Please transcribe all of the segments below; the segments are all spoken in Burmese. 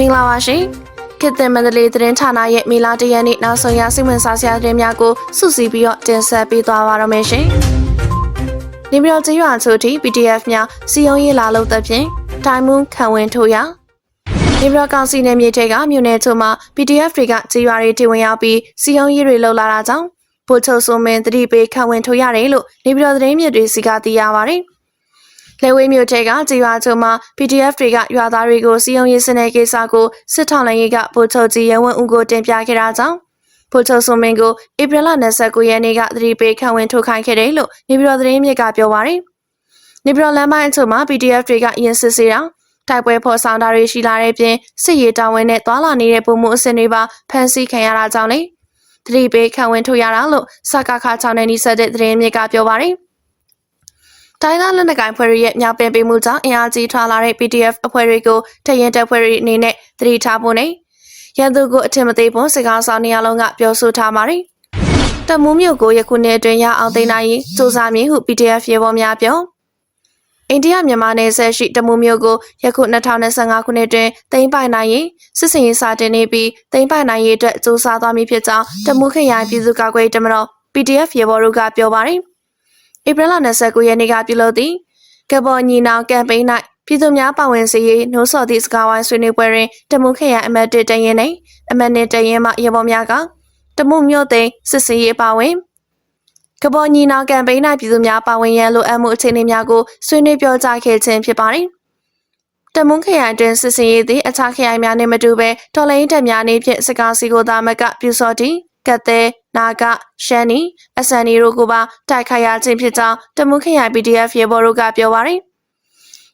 မင်္ဂလာပါရှင်ခေတ်သစ်မန္တလေးသတင်းဌာနရဲ့မေလာတရက်နေ့နောက်ဆုံးရစိတ်ဝင်စားစရာသတင်းများကိုစုစည်းပြီးတော့တင်ဆက်ပေးသွားပါရမယ်ရှင်နေပြည်တော်ကျေးရွာချို့ထိ PDF များစီယုံရေးလာလို့တဲ့ဖြင့်တိုင်မွန်းခံဝင်ထိုးရနေပြည်တော်ကောင်စီနယ်မြေထဲကမြို့နယ်ချို့မှာ PDF တွေကကျေးရွာတွေတည်ဝင်ရောက်ပြီးစီယုံရေးတွေလှုပ်လာတာကြောင့်ပို့ချုပ်စုံမင်းတတိပေးခံဝင်ထိုးရတယ်လို့နေပြည်တော်သတင်းမြစ်တွေစီကသိရပါတယ် လဲဝေးမြို့ထဲကကြေးရွာချုံမှာ PDF တွေကရွာသားတွေကိုစီယုံရေးစနစ်ကိစ္စကိုစစ်ထောင်လိုင်းရေးကဗိုလ်ချုပ်ကြီးရဲဝင်းဦးကိုတင်ပြခဲ့တာကြောင့်ဗိုလ်ချုပ်စုံမင်းကိုဧပြီလ29ရက်နေ့ကသတိပေးခံဝင်ထုတ်ခိုင်းခဲ့တယ်လို့နေပြည်တော်သတင်းမြစ်ကပြောပါရယ်နေပြည်တော်လမ်းပိုင်းအချို့မှာ PDF တွေကအရင်စစ်ဆေးတာတိုက်ပွဲဖော်ဆောင်တာတွေရှိလာတဲ့ပြင်စစ်ရေးတာဝန်နဲ့သွာလာနေတဲ့ပုံမှုအစင်တွေပါဖမ်းဆီးခံရတာကြောင့်လေသတိပေးခံဝင်ထုတ်ရတာလို့စကားခါ6နဲ့နီးစပ်တဲ့သတင်းမြစ်ကပြောပါရယ် တိုင်းသားလက်နက်ကိုင်ဖွဲ့တွေရဲ့မြောက်ပင်ပေးမှုကြောင့်အင်အားကြီးထွာလာတဲ့ PDF အဖွဲ့တွေကိုထရင်တပ်ဖွဲ့တွေအနေနဲ့သတိထားဖို့နဲ့ရန်သူကိုအထင်မသေးဖို့စကားဆောင်နေရလုံးကပြောဆိုထားပါတယ်။တမူးမြို့ကိုယခုနှစ်အတွင်းရအောင်သိမ်းနိုင်ရေးစူးစမ်းမည်ဟု PDF ရေပေါ်များပြောအိန္ဒိယမြန်မာနယ်စပ်ရှိတမူးမြို့ကိုယခု2025ခုနှစ်တွင်သိမ်းပိုင်နိုင်ရေးစစ်စင်ရေးစာတင်နေပြီးသိမ်းပိုင်နိုင်ရေးအတွက်စူးစမ်းသွားမည်ဖြစ်ကြောင်းတမူးခရိုင်ပြည်သူ့ကာကွယ်ရေးတမတော် PDF ရေပေါ်တို့ကပြောပါတယ်။ ဧပြီလ29ရက်နေ့ကပြုလုပ်သည့်ကဘော်ညီနောင်ကမ်ပိန်း၌ပြည်သူများပါဝင်စေရေးနှိုးဆော်သည့်စကားဝိုင်းဆွေးနွေးပွဲတွင်တမုခရိုင်အမတ်တစ်တရင်နှင့်အမတ်နှင့်တရင်မှရေပေါ်များကတမုမြို့သိမ်းစစ်စေးရေးပါဝင်ကဘော်ညီနောင်ကမ်ပိန်း၌ပြည်သူများပါဝင်ရန်လိုအပ်မှုအခြေအနေများကိုဆွေးနွေးပြောကြားခဲ့ခြင်းဖြစ်ပါသည်တမုန်ခရိုင်တွင်စစ်စင်ရေးသည့်အခြားခရိုင်များနှင့်မတူဘဲတော်လိုင်းတပ်များနှင့်ဖြင့်စကားစီကိုသာမကပြူစော်တီကတ်သေး နာဂရှန်နီအစန်နီတို့ကိုပါတိုက်ခိုက်ရခြင်းဖြစ်ကြောင်းတမူခရိုင် PDF ရေဘော်တို့ကပြောပါရယ်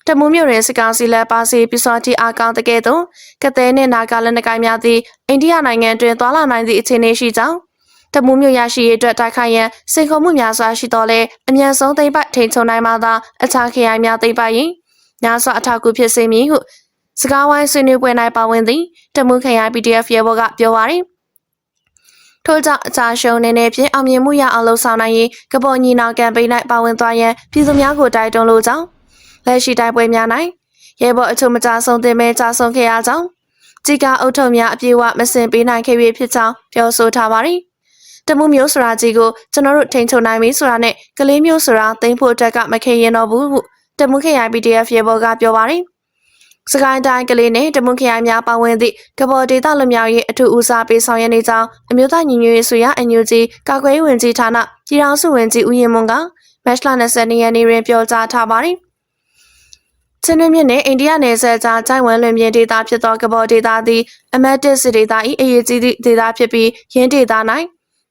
တမူမြို့ရင်စကားစီလက်ပါစီပြစောတိအကောင်တကယ်တော့ကတဲ့နဲ့နာဂလက်နက်ကိုင်များသည့်အိန္ဒိယနိုင်ငံတွင်သွာလာနိုင်သည့်အခြေအနေရှိကြောင်းတမူမြို့ရရှိရေးအတွက်တိုက်ခိုက်ရန်စင်ခုံမှုများစွာရှိတော်လဲအမြန်ဆုံးသိမ့်ပိုက်ထိန်ချုံနိုင်မှသာအခြားခရိုင်များသိမ့်ပိုက်ရင်ညာစွာအထောက်အကူဖြစ်စေမည်ဟုစကားဝိုင်းဆွေးနွေးပွဲ၌ပါဝင်သည့်တမူခရိုင် PDF ရေဘော်ကပြောပါရယ် ထို့ကြောင့်အချာရှုံနေနေဖြင့်အောင်မြင်မှုရအောင်လှုံ့ဆော်နိုင်ရေးကပေါ်ညီနောင်ကမ်ပိန်း၌ပါဝင်သွားရန်ပြည်သူများကိုတိုက်တွန်းလိုကြောင်းလက်ရှိတိုက်ပွဲများ၌ရဲဘော်အချို့မကြဆုံးတင်မဲ့ကြဆုံးခဲ့ရကြောင်းជីကအုပ်ထုံများအပြေအဝမစင်ပေးနိုင်ခဲ့ပြီဖြစ်ကြောင်းပြောဆိုထားပါသည်တမှုမျိုးဆိုတာကြီးကိုကျွန်တော်တို့ထိန်ချုံနိုင်ပြီဆိုတာနဲ့ကလေးမျိုးဆိုတာသိမ်းဖို့အတွက်ကမခေရင်တော့ဘူးဟုတမှုခေရိုင် PDF ရေဘော်ကပြောပါတယ် စကိုင်းတိုင်းကလေးနဲ့တမွန်ခရိုင်များပါဝင်သည့်ကဘော်ဒေသလူမျိုးရေးအထူးဦးစားပေးဆောင်ရွက်နေကြောင်းအမျိုးသားညီညွတ်ရေးဆိုရအန်ယူဂျီကာကွယ်ရေးဝန်ကြီးဌာနပြည်ထောင်စုဝန်ကြီးဦးရင်မွန်ကမတ်လ20ရက်နေ့တွင်ပြောကြားထားပါတယ်။ချင်းတွင်းမြစ်နဲ့အိန္ဒိယနယ်စပ်ကြားဂျိုင်ဝမ်လွင်ပြင်ဒေသဖြစ်သောကဘော်ဒေသသည်အမတ်တစ်စစ်ဒေသ၏အရေးကြီးသည့်ဒေသဖြစ်ပြီးရင်းဒေသ၌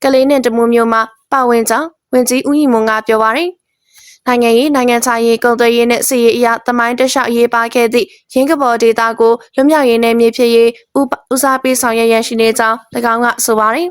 ကလေးနှင့်တမွန်မျိုးမှပါဝင်ကြောင်းဝန်ကြီးဦးရင်မွန်ကပြောပါတယ်။ နိုင်ငံရေးနိုင်ငံခြားရေးကုန်သွယ်ရေးနဲ့စီးရေးအရာသမိုင်းတလျှောက်ရေးပါခဲ့သည့်ရင်းကဘော်ဒေတာကိုလွတ်မြောက်ရေးနဲ့မြေဖြစ်ရေးဦးစားပေးဆောင်ရွက်ရရှိနေကြောင်း၎င်းကဆိုပါတယ်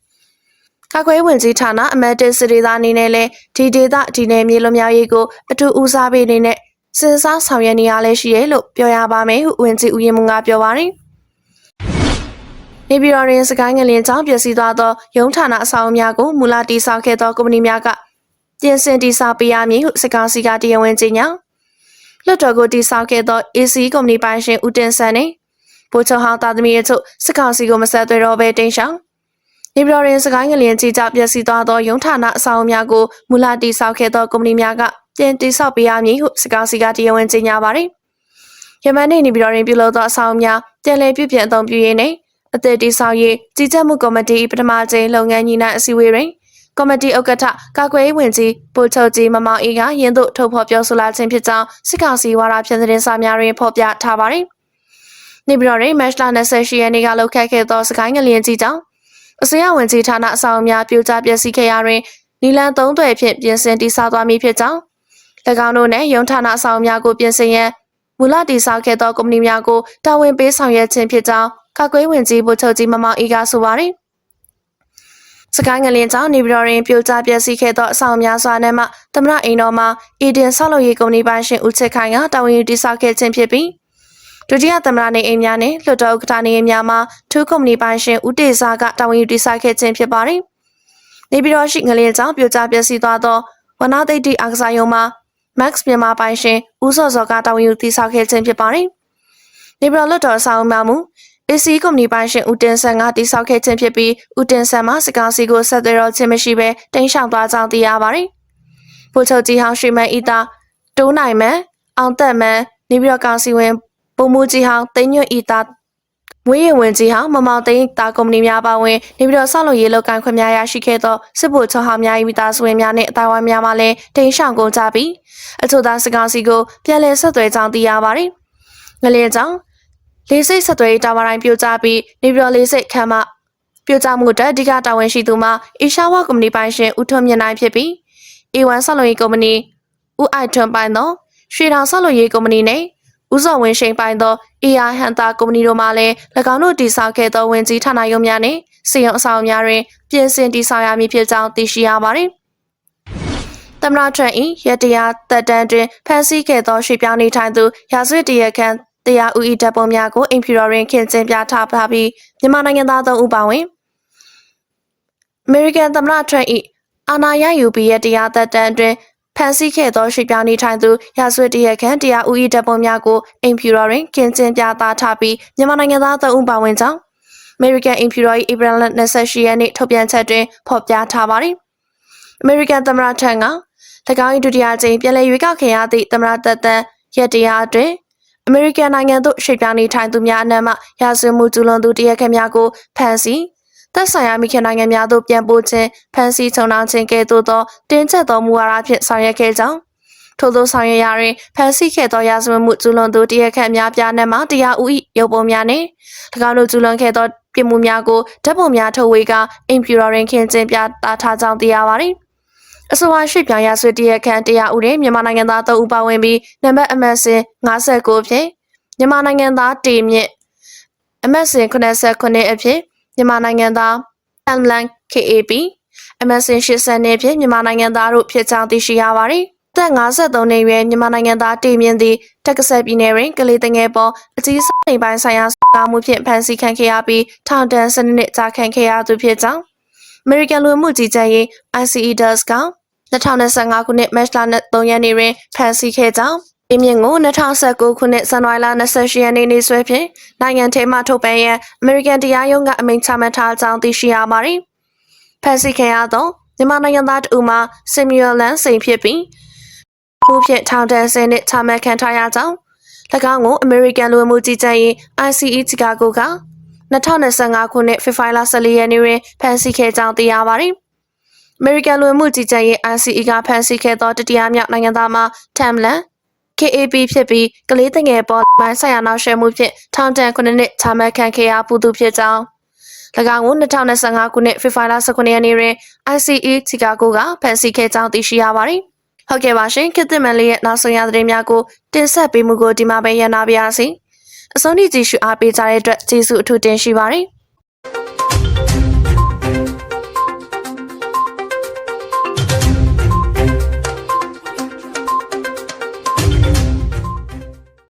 ။ကာကွယ်ဝင်ကြီးဌာနအမတ်တစ်စဒေသအနေနဲ့လည်းဒီဒေသဒီနယ်မြေလွတ်မြောက်ရေးကိုအထူးဦးစားပေးနေနဲ့စဉ်းစားဆောင်ရွက်နေရလဲရှိရဲလို့ပြောရပါမယ်ဟုဝင်ကြီးဦးရင်မွန်ကပြောပါတယ်။နေပြည်တော်တွင်စကိုင်းငလင်ကြောင့်ပြည့်စည်သွားသောရုံးဌာနအဆောက်အဦများကိုမူလတည်ဆောက်ခဲ့သောကုမ္ပဏီများက ပြင်ဆင်တည်ဆောက်ပေးရမည်ဟုစကားစီကတရားဝင်ကြေညာလွှတ်တော်ကိုတည်ဆောက်ခဲ့သော AC ကုမ္ပဏီပိုင်ရှင်ဦးတင်ဆန်းနှင့်ဗိုလ်ချုပ်ဟောင်းသားသမီးတို့စကားစီကိုမဆက်သွဲတော့ဘဲတင်ဆောင်နေပြည်တော်တွင်စကိုင်းငလျင်ကြီးကြောင့်ပျက်စီးသွားသောရုံးဌာနအဆောင်အများကိုမူလတည်ဆောက်ခဲ့သောကုမ္ပဏီများကပြင်တည်ဆောက်ပေးရမည်ဟုစကားစီကတရားဝင်ကြေညာပါသည်ယမန်နေ့နေပြည်တော်တွင်ပြုလုပ်သောအဆောင်များပြန်လည်ပြုပြင်အသုံးပြုရေးနှင့်အသစ်တည်ဆောက်ရေးကြီးကြပ်မှုကော်မတီပထမကျင်းလုပ်ငန်းညီနိုင်အစည်းအဝေးတွင် ကော်မတီဥက္ကဋ္ဌကာကွယ်ရေးဝန်ကြီးပိုချုပ်ကြီးမမောင်အေးကရင်းတို့ထုတ်ဖော်ပြောဆိုလာခြင်းဖြစ်ကြောင်းစစ်ကောင်စီဝါဒဖြန့်သတင်းစာများတွင်ဖော်ပြထားပါတယ်။နေပြည်တော်တွင်မတ်လ28ရက်နေ့ကလှုပ်ခတ်ခဲ့သောစကိုင်းငလျင်ကြီးကြောင့်အစရဝန်ကြီးဌာနအဆောင်အများပြိုကျပျက်စီးခဲ့ရာတွင်နီလန်သုံးသွယ်ဖြင့်ပြင်ဆင်တည်ဆောက်သွားမည်ဖြစ်ကြောင်း၎င်းတို့နှင့်ရုံဌာနအဆောင်များကိုပြင်ဆင်ရန်မူလတည်ဆောက်ခဲ့သောကုမ္ပဏီများကိုတာဝန်ပေးဆောင်ရွက်ခြင်းဖြစ်ကြောင်းကာကွယ်ဝင်ကြီးဗိုလ်ချုပ်ကြီးမမောင်အေးကဆိုပါတယ် စကိုင်းငလင်ကြောင့်နေပြည်တော်တွင်ပြိုကျပျက်စီးခဲ့သောအဆောင်များစွာနဲ့မှသမရအိမ်တော်မှာအီဒင်ဆောက်လုပ်ရေးကုမ္ပဏီပိုင်ရှင်ဦးချစ်ခိုင်ကတာဝန်ယူတည်ဆောက်ခဲ့ခြင်းဖြစ်ပြီးဒုတိယသမရနေအိမ်များနဲ့လွှတ်တော်ဥက္ကဋ္ဌနေအိမ်များမှာထူးကုမ္ပဏီပိုင်ရှင်ဦးတေစာကတာဝန်ယူတည်ဆောက်ခဲ့ခြင်းဖြစ်ပါတယ်။နေပြည်တော်ရှိငလင်ကြောင့်ပြိုကျပျက်စီးသွားသောဝနာသိတိအားကစားရုံမှာ Max မြန်မာပိုင်ရှင်ဦးစောစောကတာဝန်ယူတည်ဆောက်ခဲ့ခြင်းဖြစ်ပါတယ်။နေပြည်တော်လွတ်တော်ဆောင်မှမူ AC ကုမ္ပဏီပိုင်ရှင်ဦးတင်ဆန်ကတိစောက်ခဲ့ခြင်းဖြစ်ပြီးဦးတင်ဆန်မှစကားစီကိုဆက်သွယ်တော့ခြင်းမရှိဘဲတိမ်းရှောင်သွားကြောင်းသိရပါတယ်။ဗိုလ်ချုပ်ကြီးဟောင်းရွှေမန်းဤသားတိုးနိုင်မန်းအောင်သက်မန်းနေပြည်တော်ကောင်စီဝင်ပုံမူကြီးဟောင်းသိန်းညွန့်ဤသားမွေးရဝင်ကြီးဟောင်းမမောင်သိန်းတာကုမ္ပဏီများပါဝင်နေပြည်တော်ဆောက်လုပ်ရေးလုပ်ကိုင်ခွင့်များရရှိခဲ့သောစစ်ဗိုလ်ချုပ်ဟောင်းများ၏မိသားစုဝင်များနှင့်အတိုင်းအဝိုင်းများမှလည်းတိမ်းရှောင်ကုန်ကြပြီးအချို့သားစကားစီကိုပြန်လည်ဆက်သွယ်ကြောင်းသိရပါတယ်။ငလျင်ကြောင့် လေးစိတ်ဆက်သွယ်ရေးတာဝါတိုင်းပြိုကျပြီးနေပြည်တော်လေးစိတ်ခမ်းမပြိုကျမှုအတွက်အဓိကတာဝန်ရှိသူမှာအေရှားဝကုမ္ပဏီပိုင်ရှင်ဦးထွန်းမြင့်နိုင်ဖြစ်ပြီး A1 ဆောက်လုပ်ရေးကုမ္ပဏီဦးအိုက်ထွန်းပိုင်သောရွှေတောင်ဆောက်လုပ်ရေးကုမ္ပဏီနဲ့ဦးစော်ဝင်းရှိန်ပိုင်သော AR ဟန်တာကုမ္ပဏီတို့မှလည်း၎င်းတို့တည်ဆောက်ခဲ့သောဝင်ကြီးဌာနရုံးများနှင့်စီရင်အဆောင်များတွင်ပြင်ဆင်တည်ဆောက်ရမည်ဖြစ်ကြောင်းသိရှိရပါသည်။သမ္မတထရန့်၏ရတရာတက်တန်းတွင်ဖန်ဆီးခဲ့သောရွှေပြောင်းနေထိုင်သူရာဇဝတ်တရခန့် တရားဥဤတပ်ပုံများကိုအင်ဖီရော်ရင်ခင်ကျင်းပြထားပါပြီးမြန်မာနိုင်ငံသားသုံးဦးပါဝင်အမေရိကန်သမ္မတထရန့်၏အာဏာရယူပြီးရတရားသက်တမ်းအတွင်းဖန်ဆီးခဲ့သောရွှေပြောင်းနေထိုင်သူရာဇဝတ်တရခန့်တရားဥဤတပ်ပုံများကိုအင်ဖီရော်ရင်ခင်ကျင်းပြသထားပြီးမြန်မာနိုင်ငံသားသုံးဦးပါဝင်ကြောင်း American Imperial ၏ဧပြီလ28ရက်နေ့ထုတ်ပြန်ချက်တွင်ဖော်ပြထားပါသည်။ American သမ္မတထံက၎င်း၏ဒုတိယကြိမ်ပြည်လည်ရွေးကောက်ခံရသည့်သမ္မတသက်တမ်းရက်တရားအတွင်း အမေရိကန်နိုင်ငံသို့ရွှေ့ပြောင်းနေထိုင်သူများအနက်မှရာဇဝမှုကျူးလွန်သူတရားခံများကိုဖမ်းဆီးသက်ဆိုင်ရာမိခင်နိုင်ငံများသို့ပြန်ပို့ခြင်းဖမ်းဆီးချုံနှောင်ခြင်းကဲ့သို့သောတင်းကျပ်သောမူဝါဒဖြင့်ဆောင်ရွက်ခဲ့ကြောင်းထို့သောဆောင်ရွက်ရာတွင်ဖမ်းဆီးခဲ့သောရာဇဝမှုကျူးလွန်သူတရားခံများပြားနှင့်မှတရားဥ၏ရုပ်ပုံများနှင့်၎င်းတို့ကျူးလွန်ခဲ့သောပြစ်မှုများကိုဓာတ်ပုံများထုတ်ဝေကအင်ဖြူရော်ရင်ခင်ကျင်းပြတာထားကြောင်းသိရပါသည် အဆိုပါရွှေ့ပြောင်းရဆွေတရခန့်တရားဥတွင်မြန်မာနိုင်ငံသား၃ဦးပါဝင်ပြီးနံပါတ်အမတ်စဉ်59ဖြင့်မြန်မာနိုင်ငံသားတေမြင့်အမတ်စဉ်89အဖြစ်မြန်မာနိုင်ငံသားအမ်လန် KAP အမတ်စဉ်80နှစ်ဖြင့်မြန်မာနိုင်ငံသားတို့ဖြစ်ကြောင်းသိရှိရပါသည်သက်53နှစ်ရွယ်မြန်မာနိုင်ငံသားတေမြင့်သည်တက္ကဆက်ပြည်နယ်တွင်ကလေးတငယ်ပေါ်အကြီးစားနေပိုင်းဆိုင်ရာစကားမှုဖြင့်ဖမ်းဆီးခံခဲ့ရပြီးထောင်ဒဏ်7နှစ်ကြာခံခဲ့ရသူဖြစ်ကြောင်း American လူမှုကြီးကြပ်ရေး ICEDUS က 2025ခုနှစ်မတ်လ3ရက်နေ့တွင်ဖမ်းဆီးခဲ့ကြောင်းအင်းမြင့်ကို2019ခုနှစ်ဇန်နဝါရီလ28ရက်နေ့နေ့စွဲဖြင့်နိုင်ငံထဲမှထုတ်ပြန်ရန် American တရားရုံးကအမိန့်ချမှတ်ထားကြောင်းသိရှိရပါသည်။ဖမ်းဆီးခံရသောမြန်မာနိုင်ငံသားတဦးမှာ Samuel Lan စိန်ဖြစ်ပြီးမှုဖြင့်ထောင်ဒဏ်10နှစ်ချမှတ်ခံထားရကြောင်း၎င်းကို American လူမှုကြီးကြပ်ရေး ICE ချီကာဂိုက2025ခုနှစ်ဖေဖော်ဝါရီလ14ရက်နေ့တွင်ဖမ်းဆီးခဲ့ကြောင်းသိရပါသည်။ American လူမှုကြီးကြပ်ရေး ICE ကဖမ်းဆီးခဲ့သောတတိယမြောက်နိုင်ငံသားမှာ Tamlan KAP ဖြစ်ပြီးကလေးတငယ်ပေါ်ပိုင်းဆိုင်ရာနောက်ရှယ်မှုဖြင့်ထောင်ဒဏ်9နှစ်ချမှတ်ခံခဲ့ရပူသူဖြစ်ကြောင်း၎င်းကို2025ခုနှစ်ဖေဖော်ဝါရီလ19ရက်နေ့တွင် ICE ချီကာဂိုကဖမ်းဆီးခဲ့ကြောင်းသိရှိရပါသည်။ဟုတ်ကဲ့ပါရှင်ခေတ်သစ်မန်လေးရဲ့နောက်ဆုံးရသတင်းများကိုတင်ဆက်ပေးမှုကိုဒီမှာပဲရန်နာပါရစေ။အဆုံးထိကြည့်ရှုအားပေးကြတဲ့အတွက်ကျေးဇူးအထူးတင်ရှိပါတယ်။